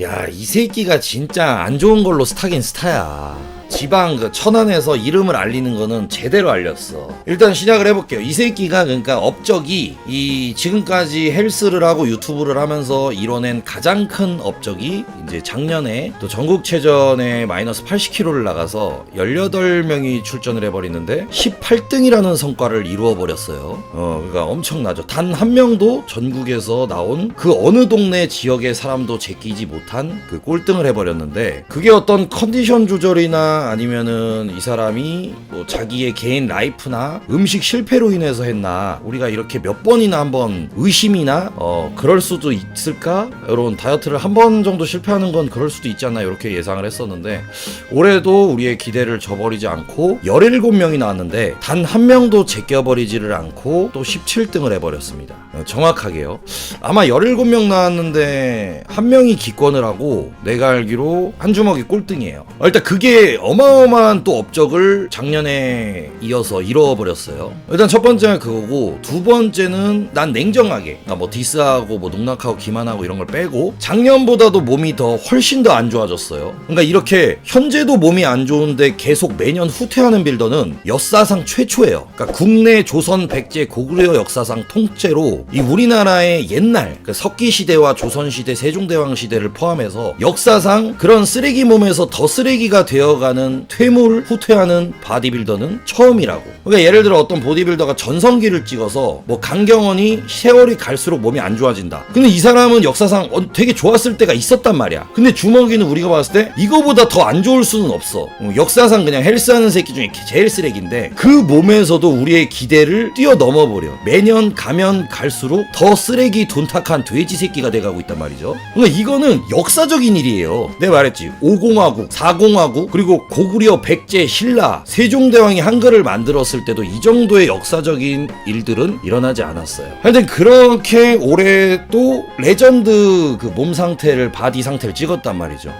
야, 이 새끼가 진짜 안 좋은 걸로 스타긴 스타야. 지방 그 천안에서 이름을 알리는 거는 제대로 알렸어. 일단 시작을 해볼게요. 이 새끼가 그러니까 업적이 이 지금까지 헬스를 하고 유튜브를 하면서 이뤄낸 가장 큰 업적이 이제 작년에 또 전국체전에 마이너스 80kg를 나가서 18명이 출전을 해버리는데 18등이라는 성과를 이루어버렸어요. 어, 그러니까 엄청나죠. 단 한 명도 전국에서 나온 그 어느 동네 지역의 사람도 제끼지 못한 그 꼴등을 해버렸는데 그게 어떤 컨디션 조절이나 아니면은 이 사람이 뭐 자기의 개인 라이프나 음식 실패로 인해서 했나 우리가 이렇게 몇 번이나 한번 의심이나 어 그럴 수도 있을까? 이런 다이어트를 한 번 정도 실패하는 건 그럴 수도 있지 않나 이렇게 예상을 했었는데 올해도 우리의 기대를 저버리지 않고 17명이 나왔는데 단 한 명도 제껴버리지를 않고 또 17등을 해버렸습니다. 어, 정확하게요. 아마 17명 나왔는데 한 명이 기권을 하고 내가 알기로 한 주먹이 꼴등이에요. 어, 일단 그게 어마어마한 또 업적을 작년에 이어서 이뤄버렸어요. 일단 첫 번째는 그거고 두 번째는 난 냉정하게 그러니까 뭐 디스하고 뭐 농락하고 기만하고 이런 걸 빼고 작년보다도 몸이 더 훨씬 더 안 좋아졌어요. 그러니까 이렇게 현재도 몸이 안 좋은데 계속 매년 후퇴하는 빌더는 역사상 최초예요. 그러니까 국내 조선 백제 고구려 역사상 통째로 이 우리나라의 옛날 그 석기 시대와 조선 시대 세종대왕 시대를 포함해서 역사상 그런 쓰레기 몸에서 더 쓰레기가 되어가는 퇴물 후퇴하는 바디빌더는 처음이라고. 그러니까 예를 들어 어떤 보디빌더가 전성기를 찍어서 뭐 강경원이 세월이 갈수록 몸이 안 좋아진다. 근데 이 사람은 역사상 어, 되게 좋았을 때가 있었단 말이야. 근데 주먹이는 우리가 봤을 때 이거보다 더 안 좋을 수는 없어. 어, 역사상 그냥 헬스하는 새끼 중에 제일 쓰레기인데 그 몸에서도 우리의 기대를 뛰어넘어 버려. 매년 가면 갈수록 더 쓰레기 돈탁한 돼지 새끼가 돼가고 있단 말이죠. 그러니까 이거는 역사적인 일이에요. 내가 말했지. 50하고 40하고 그리고 고구려 백제 신라 세종대왕이 한글을 만들었을 때도 이 정도의 역사적인 일들은 일어나지 않았어요. 하여튼 그렇게 올해 또 레전드 그 몸 상태를 바디 상태를 찍었단 말이죠.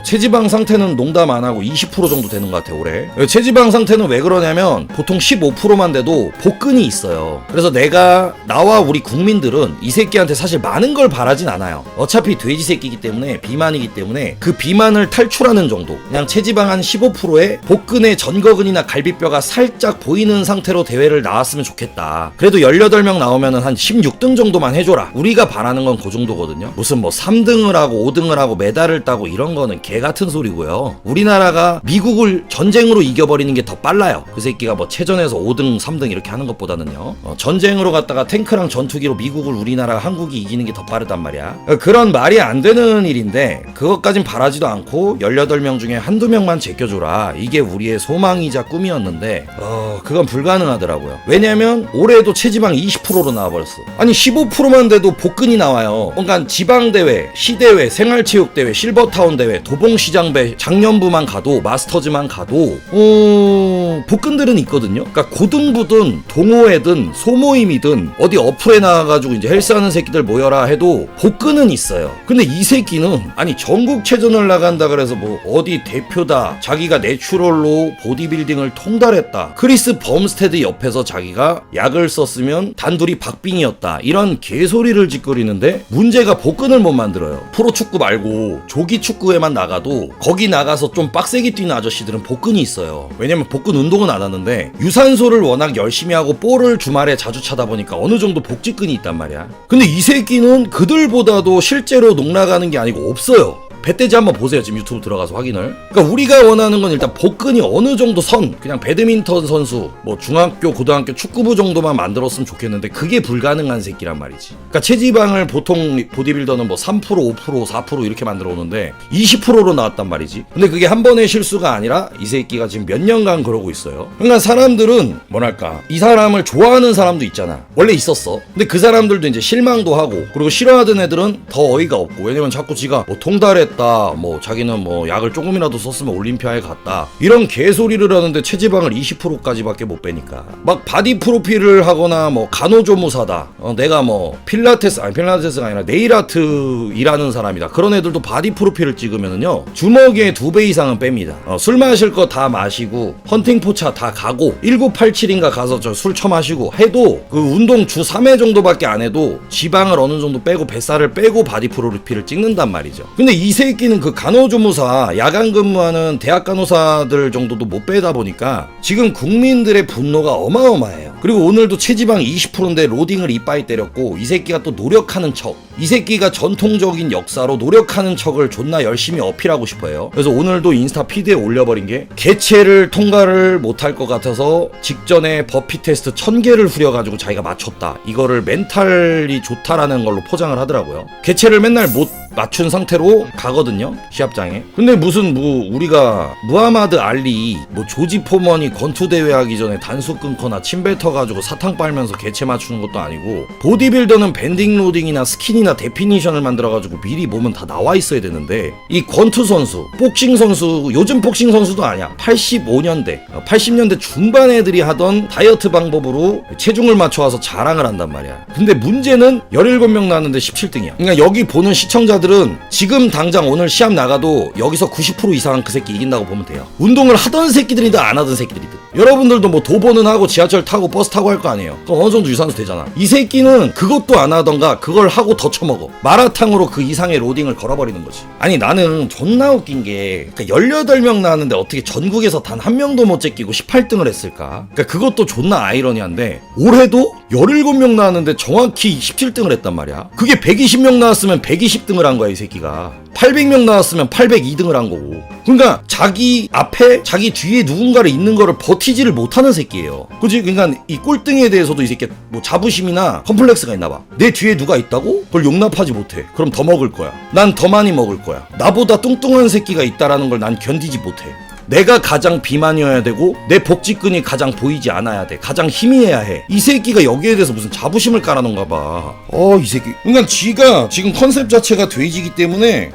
어, 체지방 상태는 농담 안 하고 20% 정도 되는 것 같아 올해. 체지방 상태는 왜 그러냐면 보통 15%만 돼도 복근이 있어요. 그래서 내가 나와 우리 국민들은 이 새끼한테 사실 많은 걸 바라진 않아요. 어차피 돼지 새끼이기 때문에 비만이기 때문에 그 비만을 탈출하는 정도. 그냥 체지방 한 15%에 복근의 전거근이나 갈비뼈가 살짝 보이는 상태로 대회를 나왔으면 좋겠다. 그래도 18명 나오면은 한 16등 정도만 해줘라. 우리가 바라는 건 그 정도거든요. 무슨 뭐 3등을 하고 5등을 하고 메달을 따고 이런 거는 개 같은 소리고요. 우리나라가 미국을 전쟁으로 이겨버리는 게 더 빨라요. 그 새끼가 뭐 체전에서 5등, 3등 이렇게 하는 것보다는요. 어, 전쟁으로 갔다가 탱크랑 전투기로 미국을 우리나라 한국이 이기는 게 더 빠르단 말이야. 어, 그런 말이 안 되는 일인데 그것까진 바라지도 않고 18명 중에 한두 명만 제껴줘라. 이게 우리의 소망이자 꿈이었는데 어, 그건 불가능하더라고요. 왜냐면 올해도 체지방 20%로 나와버렸어. 아니 15%만 돼도 복근이 나와요. 그러니까 지방대회, 시대회, 생활체육대회, 실버타운 대회, 도 봉시장 배 작년부만 가도 마스터즈만 가도 어, 복근들은 있거든요. 그러니까 고등부든 동호회든 소모임이든 어디 어플에 나와가지고 이제 헬스하는 새끼들 모여라 해도 복근은 있어요. 근데 이 새끼는 아니 전국체전을 나간다 그래서 뭐 어디 대표다 자기가 내추럴로 보디빌딩을 통달했다. 크리스 범스테드 옆에서 자기가 약을 썼으면 단둘이 박빙이었다. 이런 개소리를 짓거리는데 문제가 복근을 못 만들어요. 프로축구 말고 조기축구에만 나가 도 거기 나가서 좀 빡세게 뛰는 아저씨들은 복근이 있어요. 왜냐면 복근 운동은 안 하는데 유산소를 워낙 열심히 하고 볼을 주말에 자주 차다 보니까 어느 정도 복직근이 있단 말이야. 근데 이 새끼는 그들보다도 실제로 농락하는 게 아니고 없어요. 배때지 한번 보세요. 지금 유튜브 들어가서 확인을. 그러니까 우리가 원하는 건 일단 복근이 어느 정도 선, 그냥 배드민턴 선수, 뭐 중학교, 고등학교 축구부 정도만 만들었으면 좋겠는데 그게 불가능한 새끼란 말이지. 그러니까 체지방을 보통 보디빌더는 뭐 3%, 5%, 4% 이렇게 만들어 오는데 20%로 나왔단 말이지. 근데 그게 한 번의 실수가 아니라 이 새끼가 지금 몇 년간 그러고 있어요. 그러니까 사람들은 뭐랄까 이 사람을 좋아하는 사람도 있잖아. 원래 있었어. 근데 그 사람들도 이제 실망도 하고 그리고 싫어하던 애들은 더 어이가 없고 왜냐면 자꾸 지가 뭐 통달 했다 뭐 자기는 뭐 약을 조금이라도 썼으면 올림피아에 갔다. 이런 개소리를 하는데 체지방을 20%까지밖에 못 빼니까. 막 바디 프로필을 하거나 뭐 간호조무사다. 어, 내가 뭐 필라테스 아니 필라테스가 아니라 네일 아트 일하는 사람이다. 그런 애들도 바디 프로필을 찍으면은요 주먹에 두 배 이상은 뺍니다. 어, 술 마실 거 다 마시고 헌팅 포차 다 가고 1987인가 가서 저 술 처마시고 해도 그 운동 주 3회 정도밖에 안 해도 지방을 어느 정도 빼고 뱃살을 빼고 바디 프로필을 찍는단 말이죠. 근데 이 새끼는 그 간호조무사 야간 근무하는 대학 간호사들 정도도 못 빼다 보니까 지금 국민들의 분노가 어마어마해요. 그리고 오늘도 체지방 20%인데 로딩을 이빠이 때렸고 이 새끼가 또 노력하는 척. 이 새끼가 전통적인 역사로 노력하는 척을 존나 열심히 어필하고 싶어요. 그래서 오늘도 인스타 피드에 올려버린 게 개체를 통과를 못할 것 같아서 직전에 버피 테스트 1000개를 후려가지고 자기가 맞췄다. 이거를 멘탈이 좋다라는 걸로 포장을 하더라고요. 개체를 맨날 못 맞춘 상태로 가거든요 시합장에 근데 무슨 뭐 우리가 무하마드 알리 뭐 조지 포먼이 권투 대회 하기 전에 단수 끊거나 침 뱉어가지고 사탕 빨면서 개체 맞추는 것도 아니고 보디빌더는 밴딩 로딩이나 스킨이나 데피니션을 만들어가지고 미리 몸은 다 나와 있어야 되는데 이 권투 선수 복싱 선수 요즘 복싱 선수도 아니야. 85년대 80년대 중반 애들이 하던 다이어트 방법으로 체중을 맞춰와서 자랑을 한단 말이야. 근데 문제는 17명 나왔는데 17등이야. 그러니까 여기 보는 시청자들은 지금 당장 오늘 시합 나가도 여기서 90% 이상은 그 새끼 이긴다고 보면 돼요. 운동을 하던 새끼들이든 안 하던 새끼들이든 여러분들도 뭐 도보는 하고 지하철 타고 버스 타고 할 거 아니에요. 그럼 어느 정도 유산소 되잖아. 이 새끼는 그것도 안 하던가 그걸 하고 더 처먹어. 마라탕으로 그 이상의 로딩을 걸어버리는 거지. 아니 나는 존나 웃긴 게 그러니까 18명 나왔는데 어떻게 전국에서 단 한 명도 못 제끼고 18등을 했을까? 그러니까 그것도 존나 아이러니한데 올해도 17명 나왔는데 정확히 17등을 했단 말이야. 그게 120명 나왔으면 120등을 한 거야 이 새끼가 800명 나왔으면 802등을 한 거고. 그러니까 자기 앞에 자기 뒤에 누군가를 있는 거를 버티지를 못하는 새끼예요. 그지? 그러니까 이 꼴등에 대해서도 이 새끼 뭐 자부심이나 컴플렉스가 있나 봐 내 뒤에 누가 있다고? 그걸 용납하지 못해. 그럼 더 먹을 거야. 난 더 많이 먹을 거야. 나보다 뚱뚱한 새끼가 있다라는 걸 난 견디지 못해 내가 가장 비만이어야 되고 내 복직근이 가장 보이지 않아야 돼. 가장 희미해야 해 이 새끼가 여기에 대해서 무슨 자부심을 깔아놓은가 봐 어 이 새끼. 그러니까 쥐가 지금 컨셉 자체가 돼지기 때문에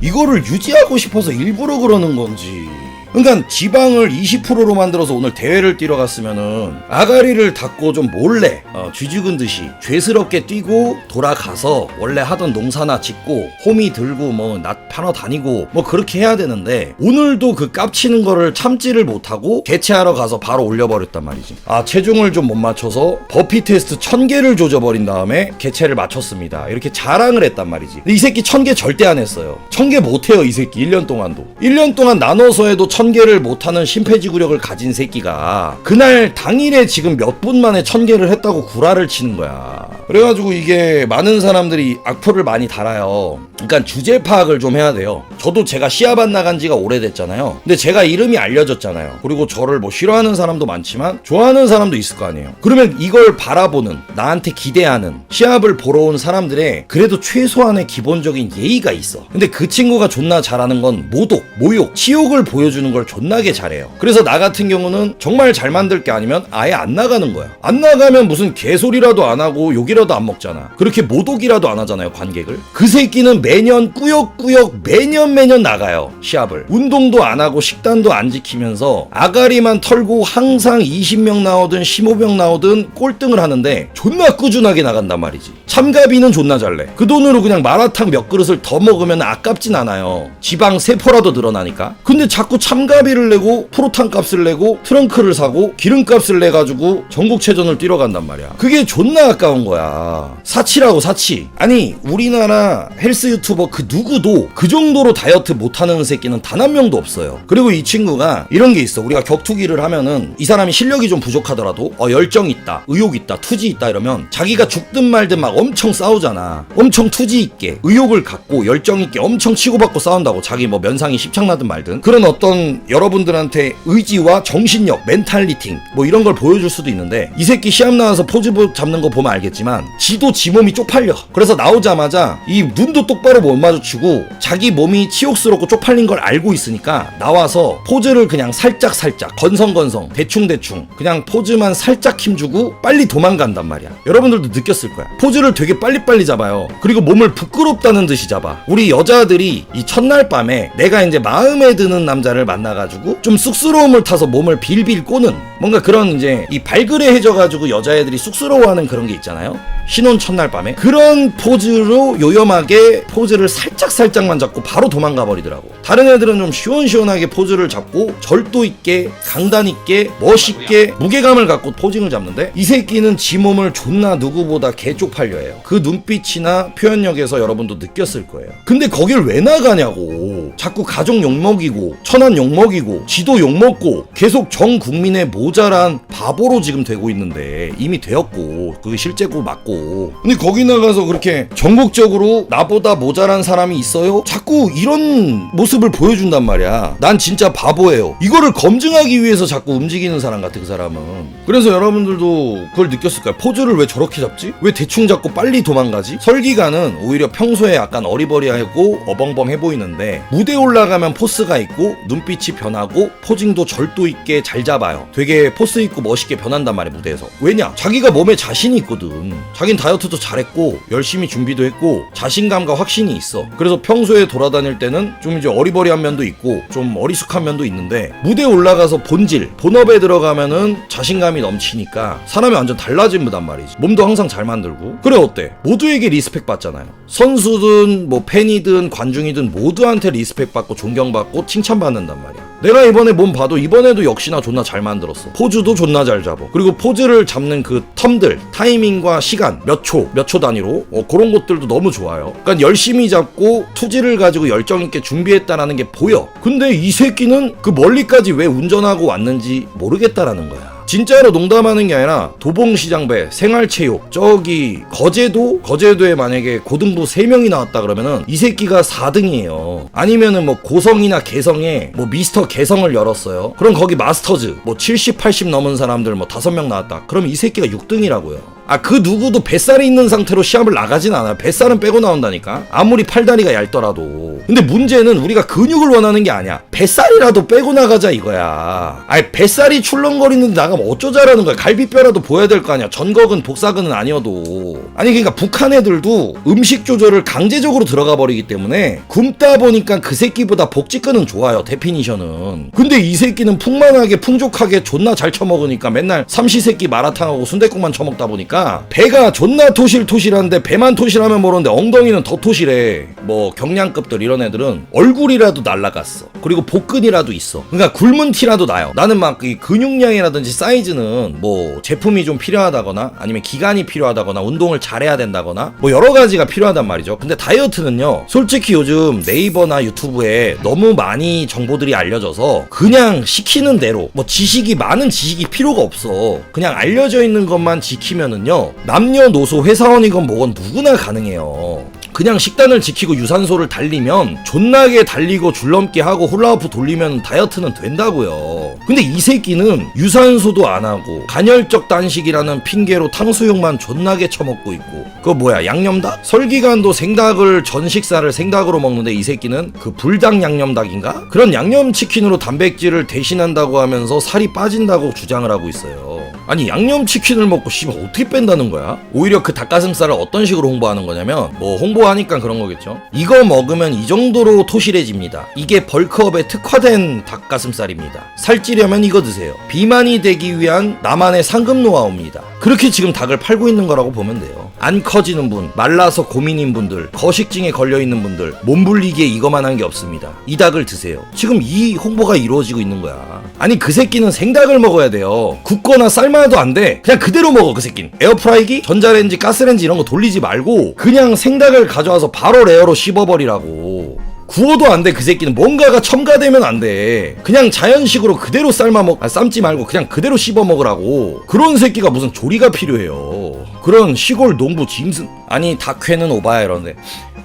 이거를 유지하고 싶어서 일부러 그러는 건지 그러니까 지방을 20%로 만들어서 오늘 대회를 뛰러 갔으면은 아가리를 닫고 좀 몰래 어, 쥐죽은 듯이 죄스럽게 뛰고 돌아가서 원래 하던 농사나 짓고 호미 들고 뭐낫 파러 다니고 뭐 그렇게 해야 되는데 오늘도 그 깝치는 거를 참지를 못하고 개체하러 가서 바로 올려버렸단 말이지. 아 체중을 좀 못 맞춰서 버피 테스트 1000개를 조져버린 다음에 개체를 맞췄습니다. 이렇게 자랑을 했단 말이지. 근데 이 새끼 1000개 절대 안 했어요. 1000개 못해요 이 새끼. 1년 동안도. 1년 동안 나눠서 해도 1000 개를 못하는 심폐지구력을 가진 새끼가 그날 당일에 지금 몇 분 만에 1000개를 했다고 구라를 치는 거야. 그래가지고 이게 많은 사람들이 악플을 많이 달아요. 그러니까 주제 파악을 좀 해야 돼요. 저도 제가 시합 안 나간 지가 오래됐잖아요. 근데 제가 이름이 알려졌잖아요. 그리고 저를 뭐 싫어하는 사람도 많지만 좋아하는 사람도 있을 거 아니에요. 그러면 이걸 바라보는 나한테 기대하는 시합을 보러 온 사람들의 그래도 최소한의 기본적인 예의가 있어. 근데 그 친구가 존나 잘하는 건 모독 모욕 치욕을 보여주는 걸 존나게 잘해요. 그래서 나 같은 경우는 정말 잘 만들 게 아니면 아예 안 나가는 거야. 안 나가면 무슨 개소리라도 안 하고 욕이라도 안 먹잖아. 그렇게 모독이라도 안 하잖아요 관객을. 그 새끼는 매년 꾸역꾸역 매년 매년 나가요 시합을. 운동도 안 하고 식단도 안 지키면서 아가리만 털고 항상 20명 나오든 15명 나오든 꼴등을 하는데 존나 꾸준하게 나간단 말이지. 참가비는 존나 잘내. 그 돈으로 그냥 마라탕 몇 그릇을 더 먹으면 아깝진 않아요. 지방 세포라도 늘어나니까. 근데 자꾸 참가비를 내고 프로탄 값을 내고 트렁크를 사고 기름값을 내가지고 전국체전을 뛰러 간단 말이야. 그게 존나 아까운 거야. 사치라고 사치. 아니 우리나라 헬스 유튜버 그 누구도 그 정도로 다이어트 못하는 새끼는 단 한 명도 없어요. 그리고 이 친구가 이런 게 있어. 우리가 격투기를 하면은 이 사람이 실력이 좀 부족하더라도 어 열정 있다 의욕 있다 투지 있다 이러면 자기가 죽든 말든 막 엄청 싸우잖아. 엄청 투지 있게 의욕을 갖고 열정 있게 엄청 치고받고 싸운다고 자기 뭐 면상이 십창나든 말든. 그런 어떤 여러분들한테 의지와 정신력 멘탈리팅 뭐 이런 걸 보여줄 수도 있는데 이 새끼 시합 나와서 포즈 잡는 거 보면 알겠지만 지도 지 몸이 쪽팔려. 그래서 나오자마자 이 눈도 똑바로 못 마주치고 자기 몸이 치욕스럽고 쪽팔린 걸 알고 있으니까 나와서 포즈를 그냥 살짝 살짝 건성건성 대충 대충 그냥 포즈만 살짝 힘주고 빨리 도망간단 말이야. 여러분들도 느꼈을 거야. 포즈를 되게 빨리빨리 잡아요. 그리고 몸을 부끄럽다는 듯이 잡아. 우리 여자들이 이 첫날 밤에 내가 이제 마음에 드는 남자를 만나가지고 좀 쑥스러움을 타서 몸을 빌빌 꼬는 뭔가 그런 이제 이 발그레해져가지고 여자애들이 쑥스러워하는 그런 게 있잖아요. 신혼 첫날 밤에 그런 포즈로 요염하게 포즈를 살짝 살짝만 잡고 바로 도망가 버리더라고. 다른 애들은 좀 시원시원하게 포즈를 잡고 절도 있게 강단 있게 멋있게 무게감을 갖고 포징을 잡는데 이 새끼는 지 몸을 존나 누구보다 개쪽팔려 해요. 그 눈빛이나 표현력에서 여러분도 느꼈을 거예요. 근데 거길 왜 나가냐고. 자꾸 가족 욕먹이고 천안 욕 먹이고 지도 욕먹고 계속 전 국민의 모자란 바보로 지금 되고 있는데 이미 되었고 그게 실제고 맞고 근데 거기 나가서 그렇게 전국적으로 나보다 모자란 사람이 있어요? 자꾸 이런 모습을 보여준단 말이야 난 진짜 바보예요 이거를 검증하기 위해서 자꾸 움직이는 사람 같아 그 사람은 그래서 여러분들도 그걸 느꼈을 거야 포즈를 왜 저렇게 잡지? 왜 대충 잡고 빨리 도망가지? 설기가는 오히려 평소에 약간 어리버리하고 어벙벙해 보이는데 무대 올라가면 포스가 있고 눈빛 이 변하고 포징도 절도 있게 잘 잡아요. 되게 포스 있고 멋있게 변한단 말이야 무대에서. 왜냐? 자기가 몸에 자신이 있거든. 자긴 다이어트도 잘했고 열심히 준비도 했고 자신감과 확신이 있어. 그래서 평소에 돌아다닐 때는 좀 이제 어리버리한 면도 있고 좀 어리숙한 면도 있는데 무대에 올라가서 본질 본업에 들어가면은 자신감이 넘치니까 사람이 완전 달라진 무단 말이지. 몸도 항상 잘 만들고. 그래 어때? 모두에게 리스펙 받잖아요. 선수든 뭐 팬이든 관중이든 모두한테 리스펙 받고 존경받고 칭찬받는단 말이야. 내가 이번에 몸 봐도 이번에도 역시나 존나 잘 만들었어. 포즈도 존나 잘 잡아. 그리고 포즈를 잡는 그 텀들, 타이밍과 시간, 몇 초, 몇 초 단위로 어, 그런 것들도 너무 좋아요. 그러니까 열심히 잡고 투지를 가지고 열정 있게 준비했다라는 게 보여. 근데 이 새끼는 그 멀리까지 왜 운전하고 왔는지 모르겠다라는 거야. 진짜로 농담하는 게 아니라 도봉시장배 생활체육 저기 거제도 거제도에 만약에 고등부 3명이 나왔다 그러면은 이 새끼가 4등이에요. 아니면은 뭐 고성이나 개성에 뭐 미스터 개성을 열었어요. 그럼 거기 마스터즈 뭐 70, 80 넘은 사람들 뭐 5명 나왔다. 그럼 이 새끼가 6등이라고요 아 그 누구도 뱃살이 있는 상태로 시합을 나가진 않아요 뱃살은 빼고 나온다니까. 아무리 팔다리가 얇더라도. 근데 문제는 우리가 근육을 원하는 게 아니야. 뱃살이라도 빼고 나가자 이거야. 아니 뱃살이 출렁거리는데 나가면 어쩌자라는 거야. 갈비뼈라도 보여야 될 거 아니야. 전거근 복사근은 아니어도. 아니 그러니까 북한 애들도 음식 조절을 강제적으로 들어가 버리기 때문에 굶다 보니까 그 새끼보다 복직근은 좋아요 데피니션은. 근데 이 새끼는 풍만하게 풍족하게 존나 잘 처먹으니까 맨날 삼시세끼 마라탕하고 순댓국만 처먹다 보니까 배가 존나 토실토실한데 배만 토실하면 모르는데 엉덩이는 더 토실해. 뭐 경량급들 이런 애들은 얼굴이라도 날라갔어. 그리고 복근이라도 있어. 그러니까 굶은 티라도 나요. 나는 막 이 근육량이라든지 사이즈는 뭐 제품이 좀 필요하다거나 아니면 기간이 필요하다거나 운동을 잘해야 된다거나 뭐 여러 가지가 필요하단 말이죠. 근데 다이어트는요 솔직히 요즘 네이버나 유튜브에 너무 많이 정보들이 알려져서 그냥 시키는 대로 뭐 지식이 많은 지식이 필요가 없어. 그냥 알려져 있는 것만 지키면은 요 남녀노소 회사원이건 뭐건 누구나 가능해요 그냥 식단을 지키고 유산소를 달리면 존나게 달리고 줄넘기 하고 훌라후프 돌리면 다이어트는 된다고요. 근데 이 새끼는 유산소도 안 하고 간헐적 단식이라는 핑계로 탕수육만 존나게 처먹고 있고 그거 뭐야 양념닭? 설기간도 생닭을 전 식사를 생닭으로 먹는데 이 새끼는 그 불닭 양념닭인가? 그런 양념치킨으로 단백질을 대신한다고 하면서 살이 빠진다고 주장을 하고 있어요. 아니 양념치킨을 먹고 씨발 어떻게 뺀다는 거야? 오히려 그 닭가슴살을 어떤 식으로 홍보하는 거냐면 뭐 홍보하니까 그런 거겠죠. 이거 먹으면 이 정도로 토실해집니다. 이게 벌크업에 특화된 닭가슴살입니다. 살찌려면 이거 드세요. 비만이 되기 위한 나만의 상급 노하우입니다. 그렇게 지금 닭을 팔고 있는 거라고 보면 돼요. 안 커지는 분, 말라서 고민인 분들, 거식증에 걸려 있는 분들, 몸불리기에 이거만 한 게 없습니다. 이 닭을 드세요. 지금 이 홍보가 이루어지고 있는 거야. 아니 그 새끼는 생닭을 먹어야 돼요. 굽거나 삶아도 안 돼. 그냥 그대로 먹어 그 새끼는. 에어프라이기, 전자레인지, 가스레인지 이런 거 돌리지 말고 그냥 생닭을 가져와서 바로 레어로 씹어버리라고. 구워도 안 돼 그 새끼는. 뭔가가 첨가되면 안 돼. 그냥 자연식으로 그대로 삶아 먹 아, 삶지 말고 그냥 그대로 씹어 먹으라고. 그런 새끼가 무슨 조리가 필요해요. 그런 시골 농부 짐승. 아니 닭회는 오바야 이러는데.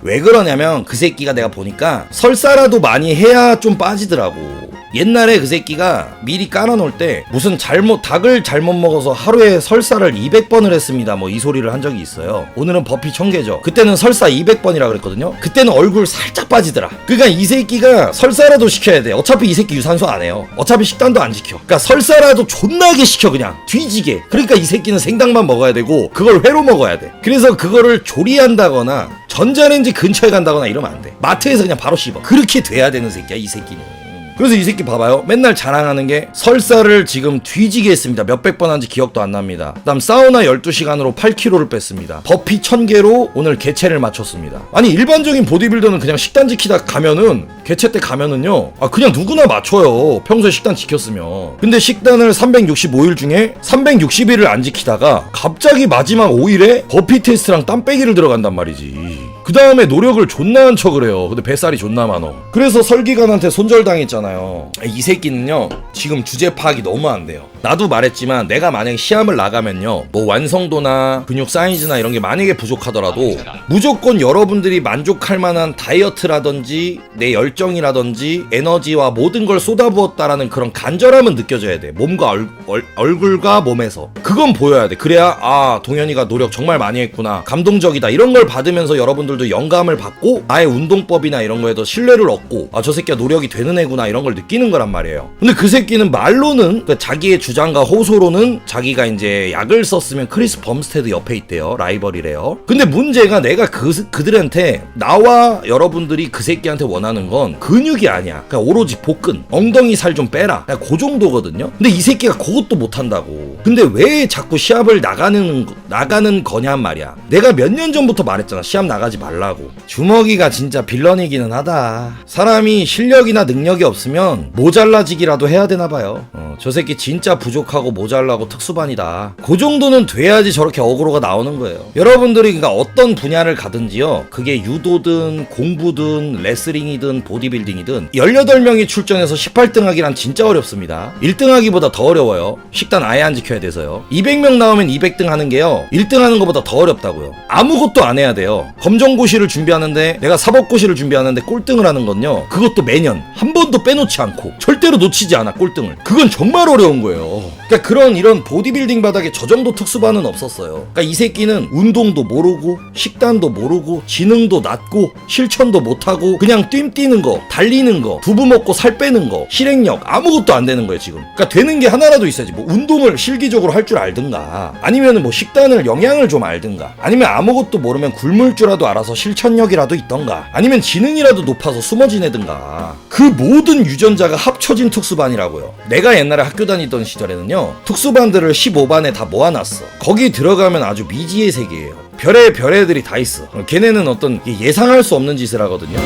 왜 그러냐면 그 새끼가 내가 보니까 설사라도 많이 해야 좀 빠지더라고 옛날에 그 새끼가 미리 깔아놓을 때 무슨 잘못 닭을 잘못 먹어서 하루에 설사를 200번을 했습니다. 뭐 이 소리를 한 적이 있어요. 오늘은 버피 청개죠. 그때는 설사 200번이라 그랬거든요. 그때는 얼굴 살짝 빠지더라. 그러니까 이 새끼가 설사라도 시켜야 돼. 어차피 이 새끼 유산소 안 해요. 어차피 식단도 안 지켜. 그러니까 설사라도 존나게 시켜 그냥. 뒤지게. 그러니까 이 새끼는 생닭만 먹어야 되고 그걸 회로 먹어야 돼. 그래서 그거를 조리한다거나 전자레인지 근처에 간다거나 이러면 안 돼. 마트에서 그냥 바로 씹어. 그렇게 돼야 되는 새끼야 이 새끼는 그래서 이 새끼 봐봐요. 맨날 자랑하는 게 설사를 지금 뒤지게 했습니다. 몇백 번 한지 기억도 안 납니다. 그다음 사우나 12시간으로 8kg를 뺐습니다. 버피 1000개로 오늘 개체를 맞췄습니다. 아니 일반적인 보디빌더는 그냥 식단 지키다 가면은 개체 때 가면은요. 아 그냥 누구나 맞춰요. 평소에 식단 지켰으면. 근데 식단을 365일 중에 360일을 안 지키다가 갑자기 마지막 5일에 버피 테스트랑 땀 빼기를 들어간단 말이지. 그 다음에 노력을 존나 한 척을 해요. 근데 뱃살이 존나 많어. 그래서 설기관한테 손절당했잖아요. 이 새끼는요, 지금 주제 파악이 너무 안 돼요. 나도 말했지만 내가 만약에 시합을 나가면요, 뭐 완성도나 근육 사이즈나 이런 게 만약에 부족하더라도 무조건 여러분들이 만족할 만한 다이어트라든지 내 열정이라든지 에너지와 모든 걸 쏟아부었다라는 그런 간절함은 느껴져야 돼. 몸과 얼, 얼, 얼굴과 몸에서. 그건 보여야 돼. 그래야, 아, 동현이가 노력 정말 많이 했구나. 감동적이다. 이런 걸 받으면서 여러분들도 영감을 받고 나의 운동법이나 이런 거에도 신뢰를 얻고 아, 저 새끼가 노력이 되는 애구나 이런 걸 느끼는 거란 말이에요. 근데 그 새끼는 말로는 그 자기의 주 장과 호소로는 자기가 이제 약을 썼으면 크리스 범스테드 옆에 있대요. 라이벌이래요. 근데 문제가 내가 그, 그들한테 나와 여러분들이 그 새끼한테 원하는 건 근육이 아니야. 그냥 오로지 복근, 엉덩이 살 좀 빼라. 그냥 그 정도거든요. 근데 이 새끼가 그것도 못한다고. 근데 왜 자꾸 시합을 나가는 나가는 거냔 말이야. 내가 몇 년 전부터 말했잖아. 시합 나가지 말라고. 주먹이가 진짜 빌런이기는 하다. 사람이 실력이나 능력이 없으면 모자라지기라도 해야 되나 봐요. 어, 저 새끼 진짜 부족하고 모자라고 특수반이다. 그 정도는 돼야지 저렇게 어그로가 나오는 거예요. 여러분들이 그러니까 어떤 분야를 가든지요. 그게 유도든 공부든 레슬링이든 보디빌딩이든 18명이 출전해서 18등 하기란 진짜 어렵습니다. 1등 하기보다 더 어려워요. 식단 아예 안 지켜야 돼서요. 200명 나오면 200등 하는 게요. 1등 하는 것보다 더 어렵다고요. 아무것도 안 해야 돼요. 검정고시를 준비하는데 내가 사법고시를 준비하는데 꼴등을 하는 건요. 그것도 매년 한 번도 빼놓지 않고 절대로 놓치지 않아 꼴등을. 그건 정말 어려운 거예요. 그러니까 그런 이런 보디빌딩 바닥에 저 정도 특수반은 없었어요. 그러니까 이 새끼는 운동도 모르고 식단도 모르고 지능도 낮고 실천도 못하고 그냥 뜀 뛰는 거, 달리는 거, 두부 먹고 살 빼는 거, 실행력 아무것도 안 되는 거예요 지금. 그러니까 되는 게 하나라도 있어야지. 뭐 운동을 실기적으로 할 줄 알든가, 아니면은 뭐 식단을 영양을 좀 알든가, 아니면 아무것도 모르면 굶을 줄라도 알아서 실천력이라도 있던가, 아니면 지능이라도 높아서 숨어 지내든가. 그 모든 유전자가 합쳐진 특수반이라고요. 내가 옛날에 학교 다니던 시절에는요, 특수반들을 15반에 다 모아놨어. 거기 들어가면 아주 미지의 세계예요. 별의 별애들이 다 있어. 걔네는 어떤 예상할 수 없는 짓을 하거든요.